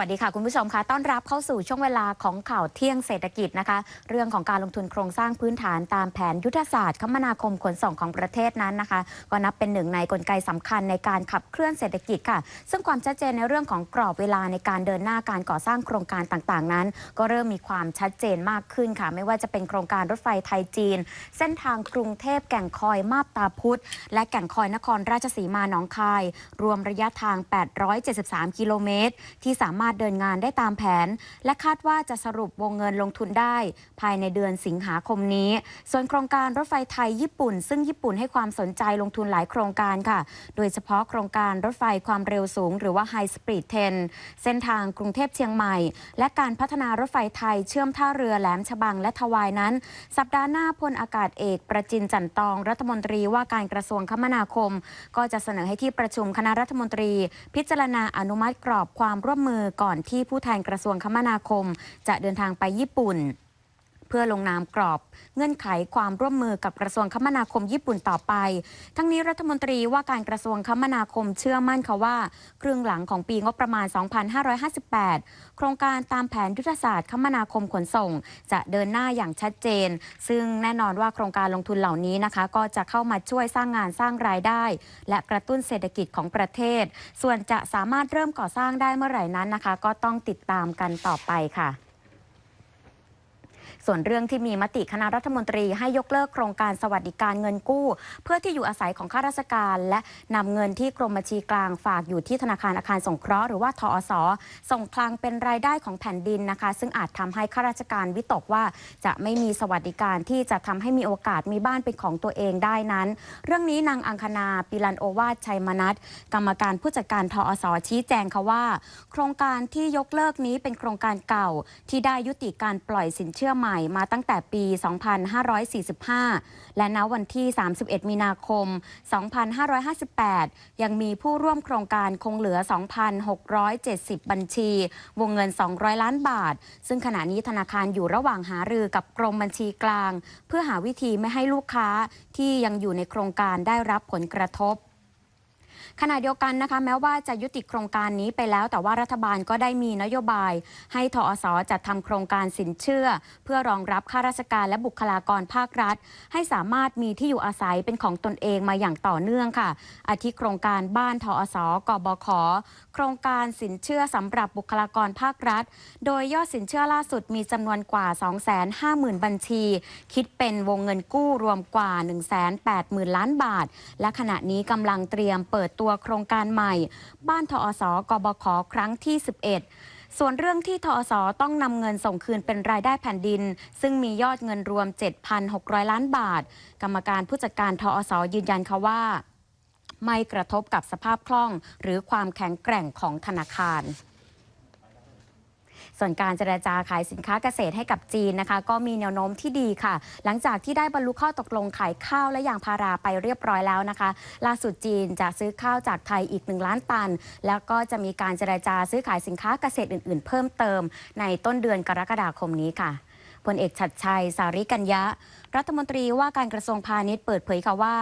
วัสดีค่ะ คุณผู้ชมคะต้อนรับเข้าสู่ช่วงเวลาของข่าวเที่ยงเศรษฐกิจนะคะ เรื่องของการลงทุนโครงสร้างพื้นฐานตามแผนยุทธศาสตร์คมนาคมขนส่งของประเทศนั้นนะคะ ก็นับเป็นหนึ่งในกลไกสำคัญในการขับเคลื่อนเศรษฐกิจค่ะ ซึ่งความชัดเจนในเรื่องของกรอบเวลาในการเดินหน้าการก่อสร้างโครงการต่างๆ นั้น ก็เริ่มมีความชัดเจนมากขึ้นค่ะ ไม่ว่าจะเป็นโครงการรถไฟไทยจีน เส้นทางกรุงเทพแก่งคอยมาบตาพุธและแก่งคอยนครราชสีมาหนองคาย รวมระยะทาง 873 กิโลเมตร ที่สามารถเดินงานได้ตามแผน และคาดว่าจะสรุปวงเงินลงทุนได้ ภายในเดือนสิงหาคมนี้ ส่วนโครงการรถไฟไทยญี่ปุ่น ซึ่งญี่ปุ่นให้ความสนใจลงทุนหลายโครงการค่ะ โดยเฉพาะโครงการรถไฟความเร็วสูง หรือว่า High Speed 10เส้นทางกรุงเทพเชียงใหม่ และการพัฒนารถไฟไทยเชื่อมท่าเรือแหลมฉบังและทวายนั้น สัปดาห์หน้าพลอากาศเอกประจินจันตอง รัฐมนตรีว่าการกระทรวงคมนาคม ก็จะเสนอให้ที่ประชุมคณะรัฐมนตรี พิจารณาอนุมัติกรอบความร่วมมือก่อนที่ผู้แทนกระทรวงคมนาคม จะเดินทางไปญี่ปุ่น เพื่อลงนามกรอบเงื่อนไขความร่วมมือกับกระทรวงคมนาคมญี่ปุ่นต่อไป ทั้งนี้รัฐมนตรีว่าการกระทรวงคมนาคมเชื่อมั่นค่ะว่า ครึ่งหลังของปีงบประมาณ 2558 โครงการตามแผนยุทธศาสตร์คมนาคมขนส่ง จะเดินหน้าอย่างชัดเจน ซึ่งแน่นอนว่าโครงการลงทุนเหล่านี้นะคะ ก็จะเข้ามาช่วยสร้างงานสร้างรายได้ และกระตุ้นเศรษฐกิจของประเทศ ส่วนจะสามารถเริ่มก่อสร้างได้เมื่อไหร่นั้นนะคะ ก็ต้องติดตามกันต่อไปค่ะ ส่วนเรื่องที่มีมติคณะรัฐมนตรีให้ยกเลิกโครงการสวัสดิการเงินกู้ เพื่อที่อยู่อาศัยของข้าราชการ และนำเงินที่กรมบัญชีกลางฝากอยู่ที่ธนาคารอาคารสงเคราะห์หรือว่าทอสส่งคลังเป็นรายได้ของแผ่นดินนะคะ ซึ่งอาจทำให้ข้าราชการวิตกว่า จะไม่มีสวัสดิการที่จะทำให้มีโอกาสมีบ้านเป็นของตัวเองได้นั้น เรื่องนี้นางอังคณาปิลันโอวาชัยมนัสกรรมการผู้จัดการทอสชี้แจงค่ะว่า โครงการที่ยกเลิกนี้เป็นโครงการเก่าที่ได้ยุติการปล่อยสินเชื่อใหม่มาตั้งแต่ปี 2545 และณวันที่ 31 มีนาคม 2558 ยังมีผู้ร่วมโครงการคงเหลือ 2,670 บัญชี วงเงิน 200 ล้านบาท ซึ่งขณะนี้ธนาคารอยู่ระหว่างหารือกับกรมบัญชีกลาง เพื่อหาวิธีไม่ให้ลูกค้าที่ยังอยู่ในโครงการได้รับผลกระทบ ขณะเดียวกันนะคะแม้ว่าจะยุติโครงการนี้ไปแล้ว แต่ว่ารัฐบาลก็ได้มีนโยบาย ให้ทอสจัดทำโครงการสินเชื่อ เพื่อรองรับข้าราชการและบุคลากรภาครัฐ ให้สามารถมีที่อยู่อาศัยเป็นของตนเองมาอย่างต่อเนื่องค่ะ อาทิโครงการบ้านทอสกบขโครงการสินเชื่อสำหรับบุคลากรภาครัฐ โดยยอดสินเชื่อล่าสุดมีจำนวนกว่า 250,000 บัญชี คิดเป็นวงเงินกู้รวมกว่า 180,000 ล้านบาท และขณะนี้กำลังเตรียมเปิดตัวัวโครงการใหม่ บ้านทอสกบขครั้งที่ 11ส่วนเรื่องที่ทอสต้องนำเงินส่งคืนเป็นรายได้แผ่นดิน ซึ่งมียอดเงินรวม 7,600 ล้านบาท กรรมการผู้จัดการทอสยืนยันค่ะว่า ไม่กระทบกับสภาพคล่อง หรือความแข็งแกร่งของธนาคาร ส่วนการเจราจาขายสินค้าเกษตรให้กับจีนนะคะ ก็มีแนวโน้มที่ดีค่ะ หลังจากที่ได้บรรลุข้อตกลงขายข้าวและยางพาราไปเรียบร้อยแล้วนะคะ ล่าสุดจีนจะซื้อข้าวจากไทยอีก 1 ล้านตัน แล้วก็จะมีการเจราจาซื้อขายสินค้าเกษตรอื่น ๆ เพิ่มเติม ในต้นเดือนกรกฎาคมนี้ค่ะพลเอกชัดชัย สาริกัญญะ รัฐมนตรีว่าการกระทรวงพาณิชย์เปิดเผยค่ะว่า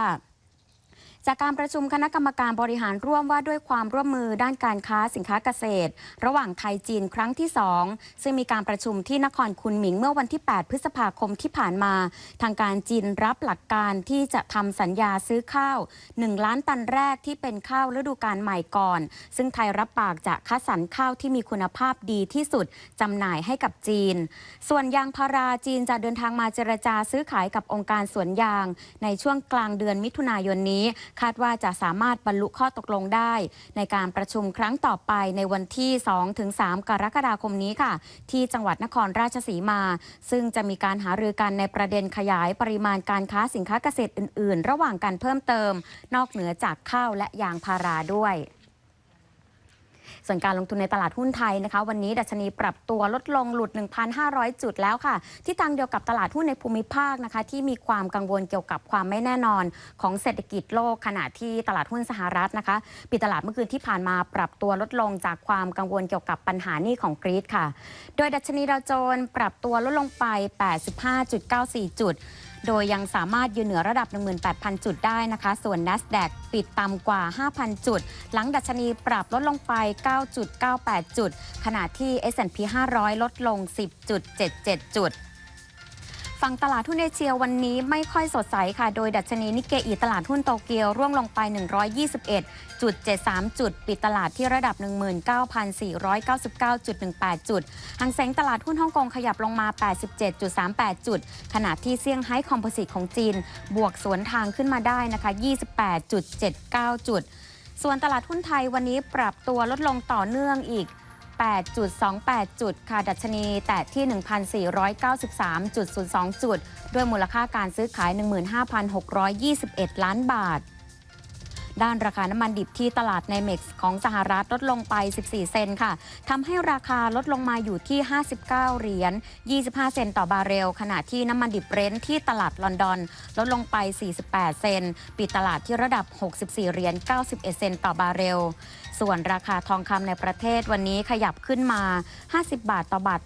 จากการประชุมคณะกรรมการบริหารร่วมว่าด้วยความร่วมมือด้านการค้าสินค้าเกษตร ระหว่างไทยจีนครั้งที่ 2 ซึ่งมีการประชุมที่นครคุนหมิงเมื่อวันที่ 8 พฤษภาคมที่ผ่านมา ทางการจีนรับหลักการที่จะทำสัญญาซื้อข้าว 1 ล้านตันแรกที่เป็นข้าวฤดูกาลใหม่ก่อน ซึ่งไทยรับปากจะคัดสรรข้าวที่มีคุณภาพดีที่สุดจำหน่ายให้กับจีน ส่วนยางพาราจีนจะเดินทางมาเจรจาซื้อขายกับองค์การสวนยาง ในช่วงกลางเดือนมิถุนายนนี้คาดว่าจะสามารถบรรลุข้อตกลงได้ ในการประชุมครั้งต่อไปในวันที่ 2-3 กรกฎาคมนี้ค่ะ ที่จังหวัดนครราชสีมา ซึ่งจะมีการหารือกันในประเด็นขยายปริมาณการค้าสินค้าเกษตรอื่น ๆ ระหว่างการเพิ่มเติม นอกเหนือจากข้าวและยางพาราด้วย ส่วนการลงทุนในตลาดหุ้นไทยนะคะ วันนี้ดัชนีปรับตัวลดลงหลุด 1,500 จุดแล้วค่ะ ที่ทางเดียวกับตลาดหุ้นในภูมิภาคนะคะ ที่มีความกังวลเกี่ยวกับความไม่แน่นอนของเศรษฐกิจโลกขณะที่ตลาดหุ้นสหรัฐนะคะปิดตลาดเมื่อคืนที่ผ่านมาปรับตัวลดลงจากความกังวลเกี่ยวกับปัญหานี้ของกรีซค่ะ โดยดัชนีดาวโจนส์ปรับตัวลดลงไป 85.94 จุด โดยยังสามารถยืนเหนือระดับ 18,000 จุดได้นะคะ ส่วน NASDAQ ปิดต่ำกว่า 5,000 จุด หลังดัชนีปรับลดลงไป 9.98 จุด ขณะที่ S&P 500 ลดลง 10.77 จุด ฝั่งตลาดหุ้นเอเชียวันนี้ไม่ค่อยสดใสค่ะ โดยดัชนีนิกเกอีตลาดหุ้นโตเกียวร่วงลงไป 121.73 จุด ปิดตลาดที่ระดับ 19,499.18 จุดหังเซ็งตลาดหุ้นฮ่องกงขยับลงมา 87.38 จุด ขณะที่เซี่ยงไฮ้คอมโพสิตของจีน บวกสวนทางขึ้นมาได้นะคะ 28.79 จุด ส่วนตลาดหุ้นไทยวันนี้ปรับตัวลดลงต่อเนื่องอีก 8.28 จุดค่ะ ดัชนีแตะที่ 1,493.02 จุด ด้วยมูลค่าการซื้อขาย 15,621 ล้านบาท ด้านราคาน้ำมันดิบที่ตลาดในเม็กซ์ของสหรัฐลดลงไป 14 เซนค่ะทำให้ราคาลดลงมาอยู่ที่ 59 เหรียญ 25 เซนต์ต่อบาร์เรล ขณะที่น้ำมันดิบเบรนท์ที่ตลาดลอนดอน ลดลงไป 48 เซนต์ปิดตลาดที่ระดับ 64 เหรียญ 91 เซนต์ต่อบาร์เรล ส่วนราคาทองคำในประเทศวันนี้ขยับขึ้นมา 50 บาทต่อบาท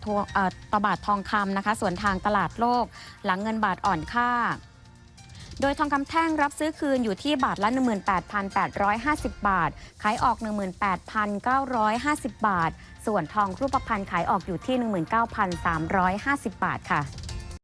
ต่อบาททองคำนะคะ ส่วนทางตลาดโลก หลังเงินบาทอ่อนค่า โดยทองคำแท่งรับซื้อคืนอยู่ที่บาทละ 18,850 บาท ขายออก 18,950 บาท ส่วนทองรูปพรรณขายออกอยู่ที่ 19,350 บาทค่ะ